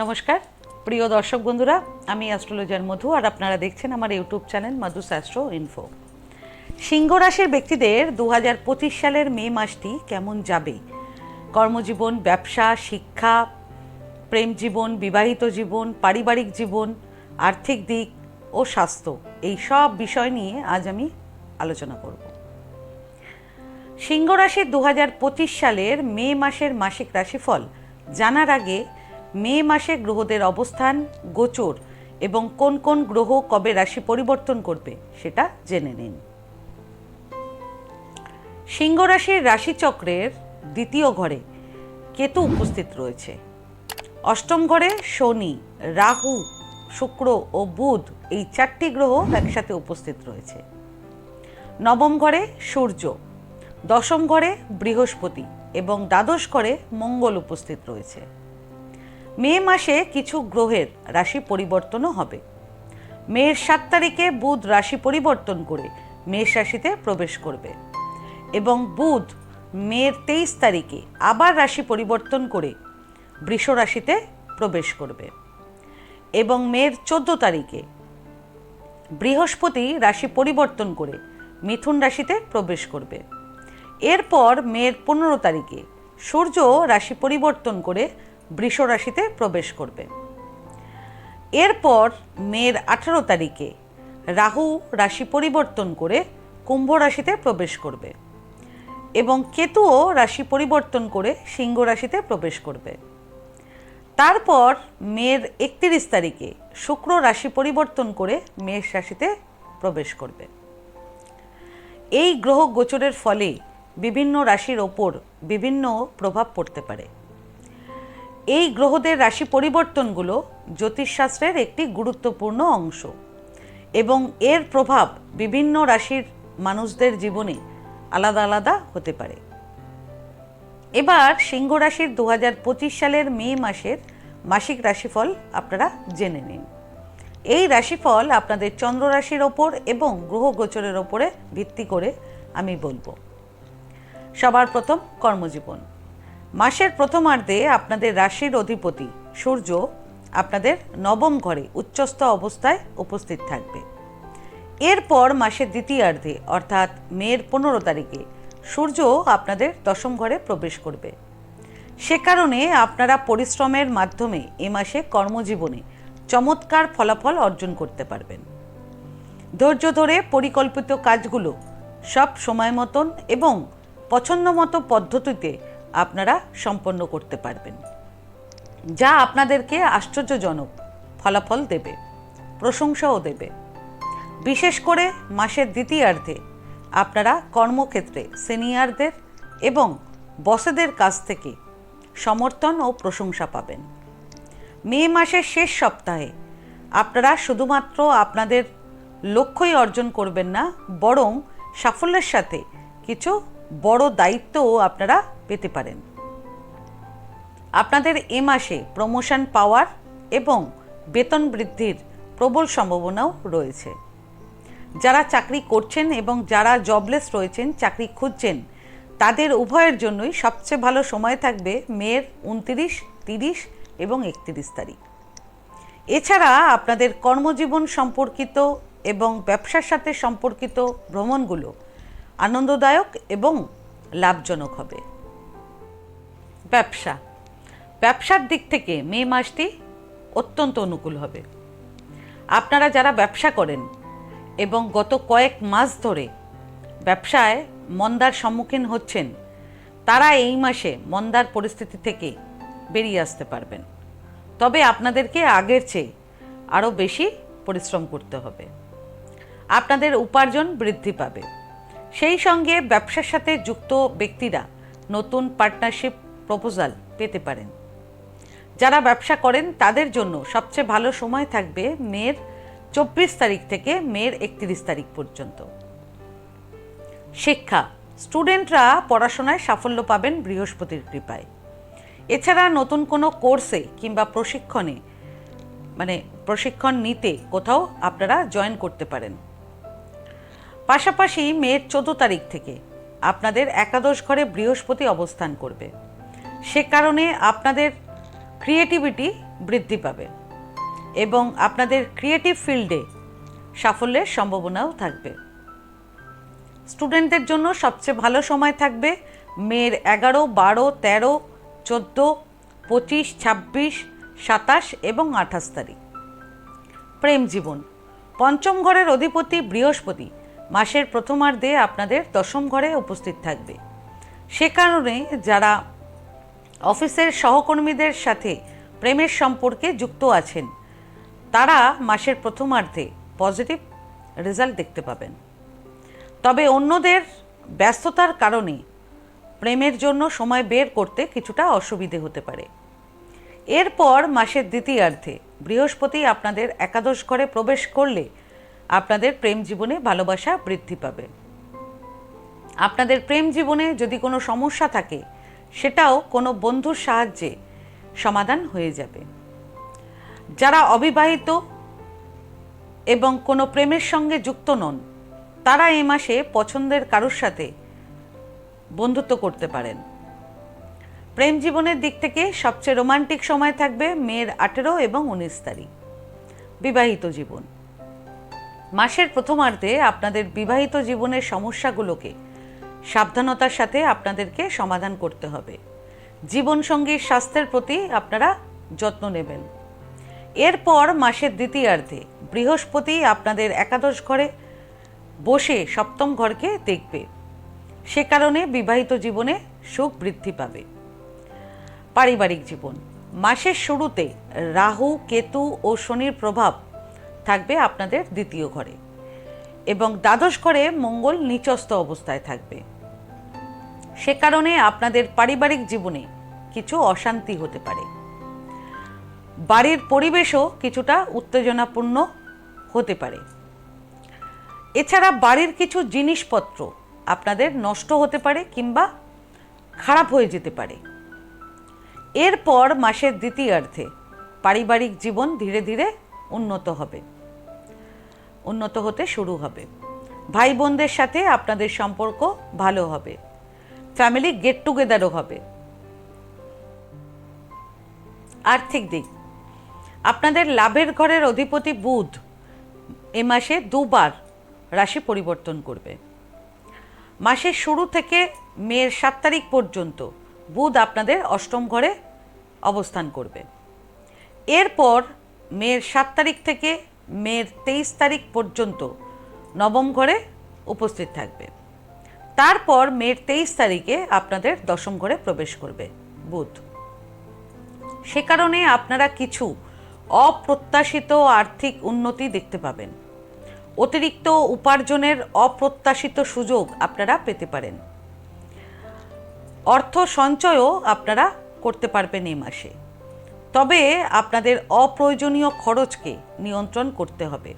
নমস্কার। প্রিয় দর্শক বন্ধুরা, আমি অ্যাস্ট্রোলজার মধু আর আপনারা দেখছেন আমার YouTube channel Madhu astro info সিংহ রাশির ব্যক্তিদের দু হাজার পঁচিশ সালের মে মাসটি কেমন যাবে? কর্মজীবন, ব্যবসা, শিক্ষা, প্রেম জীবন, বিবাহিত জীবন, পারিবারিক জীবন, আর্থিক দিক ও স্বাস্থ্য, এই সব বিষয় নিয়ে আজ আমি আলোচনা করব। সিংহ রাশির দু হাজার পঁচিশ সালের মে মাসের মাসিক রাশিফল জানার আগে মে মাসে গ্রহদের অবস্থান, গোচর এবং কোন কোন গ্রহ কবে রাশি পরিবর্তন করবে সেটা জেনে নিন। সিংহ রাশির রাশিচক্রের দ্বিতীয় ঘরে কেতু উপস্থিত রয়েছে। অষ্টম ঘরে শনি, রাহু, শুক্র ও বুধ এই চারটি গ্রহ একসাথে উপস্থিত রয়েছে। নবম ঘরে সূর্য, দশম ঘরে বৃহস্পতি এবং দ্বাদশ ঘরে মঙ্গল উপস্থিত রয়েছে। মে মাসে কিছু গ্রহের রাশি পরিবর্তনও হবে। মেয়ের সাত তারিখে বুধ রাশি পরিবর্তন করে মেষ রাশিতে প্রবেশ করবে এবং বুধ মেয়ের তেইশ তারিখে আবার রাশি পরিবর্তন করে বৃষ রাশিতে প্রবেশ করবে এবং মেয়ের চোদ্দ তারিখে বৃহস্পতি রাশি পরিবর্তন করে মিথুন রাশিতে প্রবেশ করবে। এরপর মেয়ের পনেরো তারিখে সূর্য রাশি পরিবর্তন করে বৃষ রাশিতে প্রবেশ করবে। এরপর মেয়ের আঠারো তারিখে রাহু রাশি পরিবর্তন করে কুম্ভ রাশিতে প্রবেশ করবে এবং কেতুও রাশি পরিবর্তন করে সিংহ রাশিতে প্রবেশ করবে। তারপর মেয়ের একত্রিশ তারিখে শুক্র রাশি পরিবর্তন করে মেষ রাশিতে প্রবেশ করবে। এই গ্রহ গোচরের ফলে বিভিন্ন রাশির ওপর বিভিন্ন প্রভাব পড়তে পারে। এই গ্রহদের রাশি পরিবর্তনগুলো জ্যোতিষশাস্ত্রের একটি গুরুত্বপূর্ণ অংশ এবং এর প্রভাব বিভিন্ন রাশির মানুষদের জীবনে আলাদা আলাদা হতে পারে। এবার সিংহ রাশির দু হাজার পঁচিশ সালের মে মাসের মাসিক রাশিফল আপনারা জেনে নিন। এই রাশিফল আপনাদের চন্দ্র রাশির ওপর এবং গ্রহ গোচরের ওপরে ভিত্তি করে আমি বলব। সবার প্রথম কর্মজীবন। মাসের প্রথমার্ধে আপনাদের রাশির অধিপতি সূর্য আপনাদের নবম ঘরে উচ্চস্থ অবস্থায় উপস্থিত থাকবে। এরপর মাসের দ্বিতীয়ার্ধে, অর্থাৎ মের পনেরো তারিখে, সূর্য আপনাদের দশম ঘরে প্রবেশ করবে। সে কারণে আপনারা পরিশ্রমের মাধ্যমে এ মাসে কর্মজীবনে চমৎকার ফলাফল অর্জন করতে পারবেন। ধৈর্য ধরে পরিকল্পিত কাজগুলো সব সময় মতন এবং পছন্দ মতো পদ্ধতিতে আপনারা সম্পন্ন করতে পারবেন। যা আপনাদেরকে আশ্চর্যজনক ফলাফল দেবে, প্রশংসাও দেবে। বিশেষ করে মাসের দ্বিতীয়ার্ধে আপনারা কর্মক্ষেত্রে সিনিয়রদের এবং বসেদের কাছ থেকে সমর্থন ও প্রশংসা পাবেন। মে মাসের শেষ সপ্তাহে আপনারা শুধুমাত্র আপনাদের লক্ষ্যই অর্জন করবেন না, বরং সাফল্যের সাথে কিছু বড় দায়িত্বও আপনারা পেতে পারেন। আপনাদের এ মাসে প্রমোশন পাওয়ার এবং বেতন বৃদ্ধির প্রবল সম্ভাবনাও রয়েছে। যারা চাকরি করছেন এবং যারা জবলেস রয়েছেন, চাকরি খুঁজছেন, তাদের উভয়ের জন্যই সবচেয়ে ভালো সময় থাকবে মেয়ের উনতিরিশ, তিরিশ এবং একত্রিশ তারিখ। এছাড়া আপনাদের কর্মজীবন সম্পর্কিত এবং ব্যবসার সাথে সম্পর্কিত ভ্রমণগুলো আনন্দদায়ক এবং লাভজনক হবে। ব্যবসা। ব্যবসার দিক থেকে মে মাসটি অত্যন্ত অনুকূল হবে। আপনারা যারা ব্যবসা করেন এবং গত কয়েক মাস ধরে ব্যবসায় মন্দার সম্মুখীন হচ্ছেন, তারা এই মাসে মন্দার পরিস্থিতি থেকে বেরিয়ে আসতে পারবেন। তবে আপনাদেরকে আগের চেয়ে আরও বেশি পরিশ্রম করতে হবে। আপনাদের উপার্জন বৃদ্ধি পাবে। সেই সঙ্গে ব্যবসার সাথে যুক্ত ব্যক্তিরা নতুন পার্টনারশিপ প্রপোজাল পেতে পারেন। যারা ব্যবসা করেন, তাদের জন্য সবচেয়ে ভালো সময় থাকবে মের চব্বিশ তারিখ থেকে মের একত্রিশ তারিখ পর্যন্ত। শিক্ষা, স্টুডেন্টরা পড়াশোনায় সাফল্য পাবেন বৃহস্পতির কৃপায়। এছাড়া নতুন কোনো কোর্সে কিংবা প্রশিক্ষণে মানে প্রশিক্ষণ নিতে কোথাও আপনারা জয়েন করতে পারেন। পাশাপাশি মেয়ের চোদ্দ তারিখ থেকে আপনাদের একাদশ ঘরে বৃহস্পতি অবস্থান করবে। সে কারণে আপনাদের ক্রিয়েটিভিটি বৃদ্ধি পাবে এবং আপনাদের ক্রিয়েটিভ ফিল্ডে সাফল্যের সম্ভাবনাও থাকবে। স্টুডেন্টদের জন্য সবচেয়ে ভালো সময় থাকবে মেয়ের এগারো, বারো, তেরো, চোদ্দ, পঁচিশ, ছাব্বিশ, সাতাশ এবং আঠাশ তারিখ। প্রেম জীবন। পঞ্চম ঘরের অধিপতি বৃহস্পতি মাসের প্রথমার্ধে আপনাদের দশম ঘরে উপস্থিত থাকবে। সে কারণে যারা অফিসের সহকর্মীদের সাথে প্রেমের সম্পর্কে যুক্ত আছেন। তারা মাসের প্রথমার্ধে পজিটিভ রেজাল্ট দেখতে পাবেন। তবে অন্যদের ব্যস্ততার কারণে প্রেমের জন্য সময় বের করতে কিছুটা অসুবিধে হতে পারে। এরপর মাসের দ্বিতীয়ার্ধে বৃহস্পতি আপনাদের একাদশ ঘরে প্রবেশ করলে আপনাদের প্রেম জীবনে ভালোবাসা বৃদ্ধি পাবে। আপনাদের প্রেম জীবনে যদি কোনো সমস্যা থাকে সেটাও কোনো বন্ধুর সাহায্যে সমাধান হয়ে যাবে। যারা অবিবাহিত এবং কোনো প্রেমের সঙ্গে যুক্ত নন, তারা এই মাসে পছন্দের কারোর সাথে বন্ধুত্ব করতে পারেন। প্রেম জীবনের দিক থেকে সবচেয়ে রোমান্টিক সময় থাকবে মেয়ের আঠেরো এবং উনিশ তারিখ, বিবাহিত জীবন। মাসের প্রথমার্ধে আপনাদের বিবাহিত জীবনের সমস্যাগুলোকে সাবধানতার সাথে আপনাদেরকে সমাধান করতে হবে। জীবনসঙ্গীর স্বাস্থ্যের প্রতি আপনারা যত্ন নেবেন। এরপর মাসের দ্বিতীয়ার্ধে বৃহস্পতি আপনাদের একাদশ ঘরে বসে সপ্তম ঘরকে দেখবে। সে কারণে বিবাহিত জীবনে সুখ বৃদ্ধি পাবে। পারিবারিক জীবন। মাসের শুরুতে রাহু, কেতু ও শনির প্রভাব থাকবে আপনাদের দ্বিতীয় ঘরে। এবং দ্বাদশ ঘরে মঙ্গল নিচস্থ অবস্থায় থাকবে। সে কারণে আপনাদের পারিবারিক জীবনে কিছু অশান্তি হতে পারে। বাড়ির পরিবেশও কিছুটা উত্তেজনাপূর্ণ হতে পারে। এছাড়া বাড়ির কিছু জিনিসপত্র আপনাদের নষ্ট হতে পারে কিংবা খারাপ হয়ে যেতে পারে। এরপর মাসের দ্বিতীয়ার্ধে পারিবারিক জীবন ধীরে ধীরে উন্নত হবে। উন্নত হতে শুরু হবে। ভাই বোনদের সাথে আপনাদের সম্পর্ক ভালো হবে। ফ্যামিলি গেট টুগেদারও হবে। আর্থিক দিক। আপনাদের লাভের ঘরের অধিপতি বুধ এ মাসে দুবার রাশি পরিবর্তন করবে। মাসের শুরু থেকে মেয়ের সাত তারিখ পর্যন্ত বুধ আপনাদের অষ্টম ঘরে অবস্থান করবে। এরপর মেয়ের সাত তারিখ থেকে মেয়ের তেইশ তারিখ পর্যন্ত নবম ঘরে উপস্থিত থাকবে। তারপর মেয়ের তেইশ তারিখে আপনাদের দশম ঘরে প্রবেশ করবে বুধ। সে কারণে আপনারা কিছু অপ্রত্যাশিত আর্থিক উন্নতি দেখতে পাবেন। অতিরিক্ত উপার্জনের অপ্রত্যাশিত সুযোগ আপনারা পেতে পারেন। অর্থ সঞ্চয়ও আপনারা করতে পারবেন এই মাসে। তবে আপনাদের অপ্রয়োজনীয় খরচকে নিয়ন্ত্রণ করতে হবে।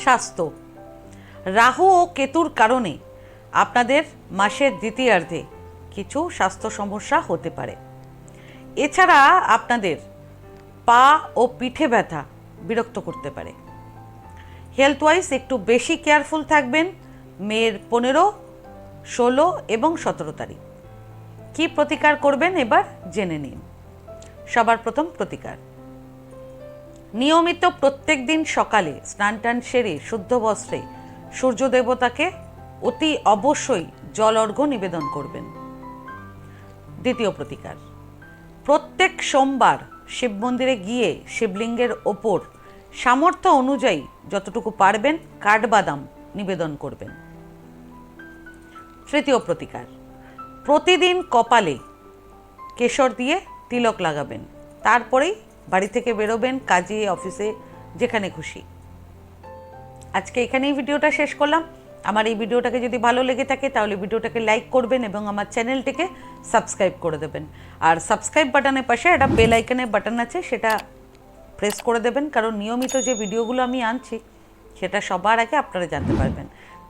স্বাস্থ্য। রাহু ও কেতুর কারণে আপনাদের মাসের দ্বিতীয়ার্ধে কিছু স্বাস্থ্য সমস্যা হতে পারে। এছাড়া আপনাদের পা ও পিঠে ব্যথা বিরক্ত করতে পারে। হেলথ ওয়াইজ একটু বেশি কেয়ারফুল থাকবেন। মেয়ের পনেরো, ষোলো এবং সতেরো তারিখ। কী প্রতিকার করবেন এবার জেনে নিন। সবার প্রথম প্রতিকার। নিয়মিত প্রত্যেক দিন সকালে স্নান টান সেরে শুদ্ধ বস্ত্রে সূর্য দেবতাকে অতি অবশ্যই জল অর্ঘ্য নিবেদন করবেন। দ্বিতীয় প্রতিকার। প্রত্যেক সোমবার শিব মন্দিরে গিয়ে শিবলিঙ্গের ওপর সামর্থ্য অনুযায়ী যতটুকু পারবেন কাঠবাদাম নিবেদন করবেন। তৃতীয় প্রতিকার। প্রতিদিন কপালে কেশর দিয়ে তিলক লাগাবেন। তারপরেই বাড়ি থেকে বেরোবেন, কাজে, অফিসে, যেখানে খুশি। আজকে এখানেই ভিডিওটা শেষ করলাম। আমার এই ভিডিওটাকে যদি ভালো লেগে থাকে, তাহলে ভিডিওটাকে লাইক করবেন এবং আমার চ্যানেলটিকে সাবস্ক্রাইব করে দেবেন। আর সাবস্ক্রাইব বাটনের পাশে একটা বেল আইকনের বাটন আছে, সেটা প্রেস করে দেবেন। কারণ নিয়মিত যে ভিডিওগুলো আমি আনছি, সেটা সবার আগে আপনারা জানতে পারবেন।